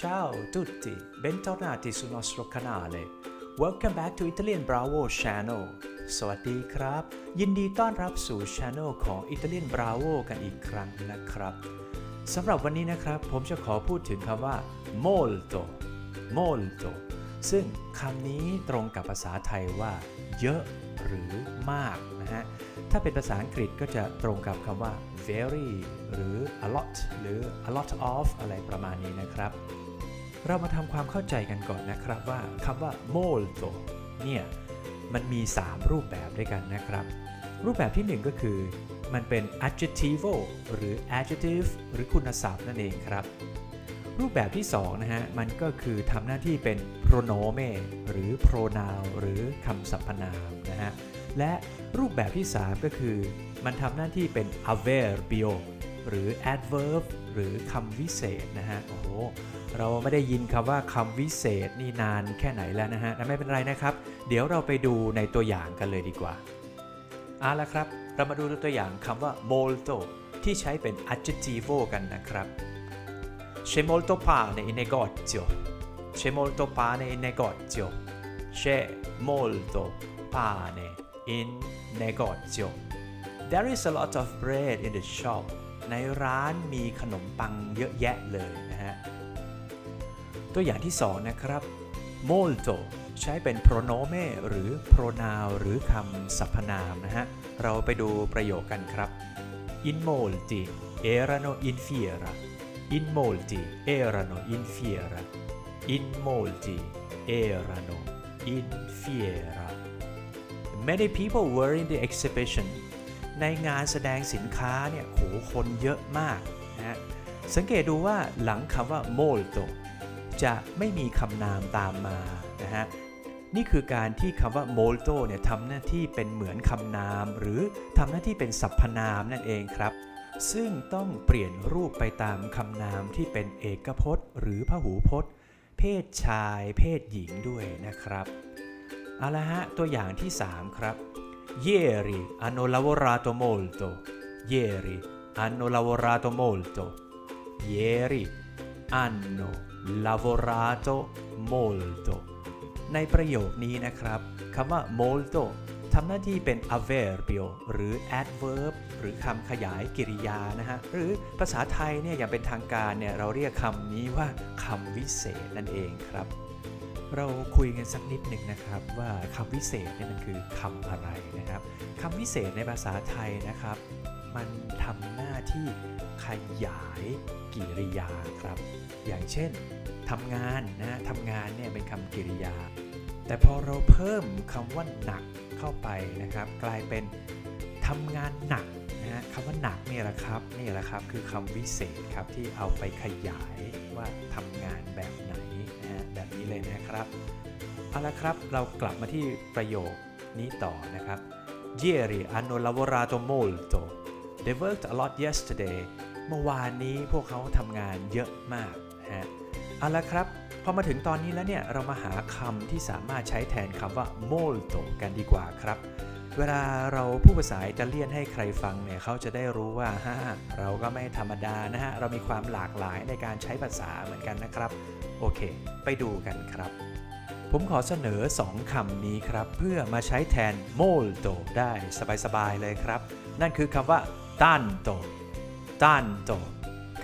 Ciao tutti, bentornati sul nostro canale. Welcome back to Italian Bravo Channel. สวัสดีครับ ยินดีต้อนรับสู่ Channel ของ Italian Bravo กันอีกครั้งนะครับ สำหรับวันนี้นะครับ ผมจะขอพูดถึงคำว่า molto molto ซึ่งคำนี้ตรงกับภาษาไทยว่า เยอะหรือมากนะฮะ ถ้าเป็นภาษาอังกฤษก็จะตรงกับคำว่า very หรือ a lot หรือ a lot of อะไรประมาณนี้นะครับ เรามาทำความเข้าใจกันก่อนนะครับว่าคำว่า molto เนี่ยมันมี 3 รูปแบบด้วยกันนะครับ รูปแบบที่ 1 ก็คือมันเป็น adjectivo หรือ adjective หรือคุณศัพท์นั่นเองครับ รูปแบบที่2นะฮะมันก็คือทำหน้าที่เป็น pronome หรือ pronoun หรือคำสรรพนามนะฮะและรูปแบบที่ 3 ก็คือ มันทำหน้าที่เป็น adverbio หรือ adverb หรือคำวิเศษนะฮะโอ้โห เราไม่ได้ยินคำว่าคำวิเศษนี่นานแค่ไหนแล้วนะฮะแต่ไม่เป็นไรนะครับ เดี๋ยวเราไปดูในตัวอย่างกันเลยดีกว่าเอาละครับ เรามาดูตัวอย่างคำว่า molto ที่ใช้เป็น adjectivo กันนะครับ C'è molto pane in negozio C'è molto pane in negozio C'è molto pane in negozio There is a lot of bread in the shop ในร้านมีขนมปังเยอะแยะเลยนะฮะ ตัวอย่างที่ 2 นะครับ molto ใช้เป็น pronome หรือ pronoun หรือคำสรรพนามนะฮะ เราไปดูประโยคกันครับ in molti erano in fiera in molti erano in fiera in molti erano in fiera many people were in the exhibition ในงานแสดงสินค้าเนี่ยโหคนเยอะมากนะฮะสังเกตดูว่าหลังคำว่า molto จะไม่มีคำนามตามมานะฮะนี่คือการที่คำว่า molto เนี่ยทำหน้าที่เป็นเหมือนคำนาม หรือทำหน้าที่เป็นสรรพนามนั่นเองครับ ซึ่งต้องเปลี่ยนรูปไปตามคำนามที่เป็นเอกพจน์ หรือพหูพจน์ เพศชาย เพศหญิงด้วยนะครับเอาละฮะตัวอย่างที่ 3 ครับ Ieri hanno lavorato molto. Ieri hanno lavorato molto. Ieri hanno lavorato molto ในประโยคนี้นะครับคำว่า molto ทำหน้าที่เป็น adverbio หรือ adverb หรือคำขยายกริยานะฮะ หรือภาษาไทยเนี่ยอย่างเป็นทางการเนี่ยเราเรียกคำนี้ว่าคำวิเศษนั่นเองครับ เราคุยกันสักนิดหนึ่งนะครับว่าคำวิเศษเนี่ยมันคือคำอะไรนะครับคำวิเศษในภาษาไทยนะครับ มันทำหน้าที่ขยายกิริยาครับ อย่างเช่นทำงานนะทำงานเนี่ยเป็นคำกริยา แต่พอเราเพิ่มคำว่าหนักเข้าไปนะครับ กลายเป็นทำงานหนักนะฮะคำว่าหนักนี่แหละครับนี่แหละครับคือคำวิเศษครับที่เอาไปขยายว่าทำงานแบบไหนนะฮะแบบนี้เลยนะครับเอาละครับเรากลับมาที่ประโยคนี้ต่อนะครับ Ieri hanno lavorato molto they worked a lot yesterday เมื่อวานนี้พวกเขาทำงานเยอะมากนะฮะเอาละครับ พอมาถึงตอนนี้แล้วเนี่ย เรามาหาคำที่สามารถใช้แทนคำว่า molto กันดีกว่าครับ เวลาเราพูดภาษาอิตาเลียนให้ใครฟังเนี่ยเขาจะได้รู้ว่าฮ่าเราก็ไม่ธรรมดานะฮะ เรามีความหลากหลายในการใช้ภาษาเหมือนกันนะครับ โอเค ไปดูกันครับผมขอเสนอ 2 คำนี้ครับ เพื่อมาใช้แทน molto ได้สบาย ๆ เลยครับ นั่นคือคำว่า tanto tanto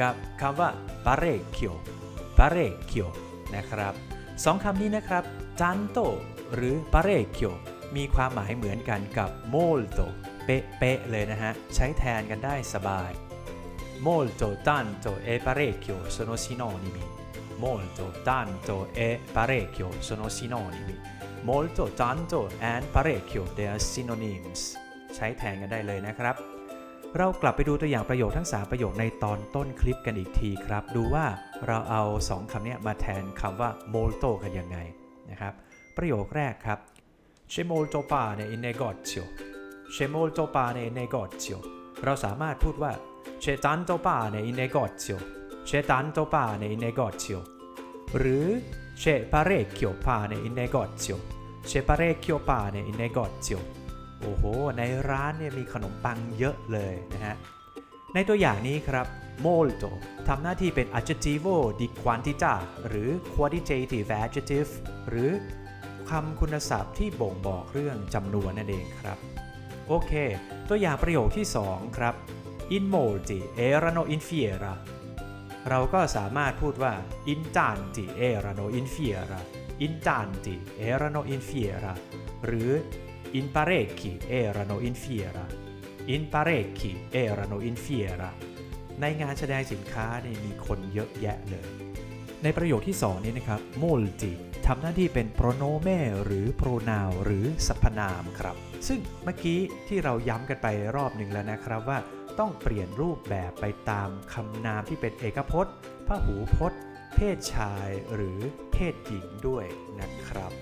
กับคำว่า parecchio parecchio นะครับสองคำนี้นะครับ tanto หรือ parecchio มีความหมายเหมือนกันกับ molto เป๊ะๆเลยนะฮะ ใช้แทนกันได้สบาย molto tanto e parecchio sono sinonimi molto tanto e parecchio sono sinonimi molto tanto and parecchio they are synonyms ใช้แทนกันได้เลยนะครับ เรากลับไปดูตัวอย่างประโยคทั้ง 3 ประโยคในตอนต้นคลิปกันอีกทีครับ ดูว่าเราเอา 2คำนี้มาแทนคำว่า molto กันยังไงนะครับ ประโยคแรกครับ c'è molto pane in negozio c'è molto pane in negozio เราสามารถพูดว่า c'è tanto pane in negozio c'è tanto pane in negozio หรือ c'è parecchio pane in negozio c'è parecchio pane in negozio โอ้โห ในร้านเนี่ยมีขนมปังเยอะเลยนะฮะ ในตัวอย่างนี้ครับ molto ทำหน้าที่เป็น adjectivo di quantità หรือ quantitative adjective หรือคำคุณศัพท์ที่บ่งบอกเรื่องจำนวนนั่นเองครับ โอเค ตัวอย่างประโยคที่ 2 ครับ in molti erano in fiera เราก็สามารถพูดว่า in tanti erano in fiera in tanti erano in fiera หรือ in parecchi erano in fiera in parecchi erano in fiera ในงานแสดงสินค้าเนี่ยมีคนเยอะแยะเลย ในประโยคที่2นี้นะครับ molti ทำหน้าที่เป็น pronome หรือ pronoun หรือสรรพนามครับ ซึ่งเมื่อกี้ที่เราย้ำกันไปรอบหนึ่งแล้วนะครับว่าต้องเปลี่ยนรูปแบบไปตามคำนามที่เป็นเอกพจน์พหูพจน์ เพศชายหรือเพศหญิงด้วยนะครับ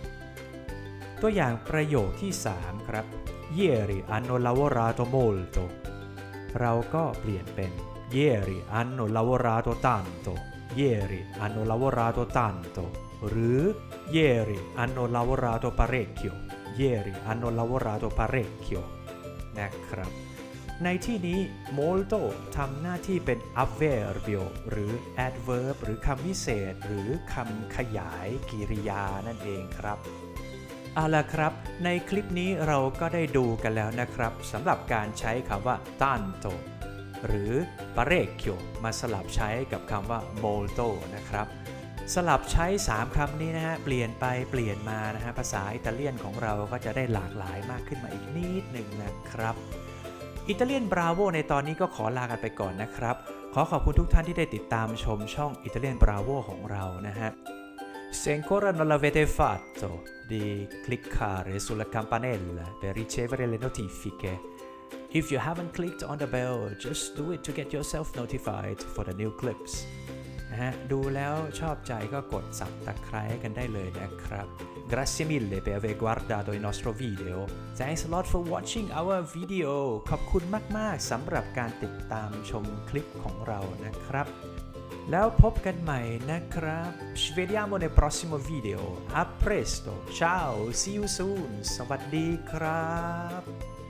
ตัวอย่างประโยคที่ 3 ครับ Ieri hanno lavorato molto เราก็เปลี่ยนเป็น Ieri hanno lavorato tanto Ieri hanno lavorato tanto หรือ Ieri hanno lavorato parecchio Ieri hanno lavorato parecchio นะครับ ในที่นี้ molto ทำหน้าที่เป็น adverbio หรือ adverb หรือคำวิเศษ หรือคำขยายกิริยานั่นเองครับ เอาละครับ ในคลิปนี้เราก็ได้ดูกันแล้วนะครับสำหรับการใช้คำว่า tanto หรือ parecchio มาสลับใช้กับคำว่า molto นะครับ สลับใช้ 3คำนี้นะฮะเปลี่ยนไปเปลี่ยนมานะฮะภาษาอิตาเลียนของเราก็จะได้หลากหลายมากขึ้นมาอีกนิดหนึ่งนะครับอิตาเลียนบราโวในตอนนี้ก็ขอลากันไปก่อนนะครับ ขอขอบคุณทุกท่านที่ได้ติดตามชมช่องอิตาเลียนบราโวของเรานะฮะ Se ancora non l'avete fatto di cliccare sulla campanella per ricevere le notifiche. If you haven't clicked on the bell, just do it to get yourself notified for the new clips. นะฮะดูแล้วชอบใจก็กด subscribe กันได้เลยนะครับ Grazie mille per aver guardato il nostro video. Thanks a lot for watching our video. ขอบคุณมาก ๆสำหรับการติดตามชมคลิปของเรานะครับ แล้วพบกันใหม่นะครับ Ci vediamo nel prossimo video. A presto. Ciao. See you soon. สวัสดีครับ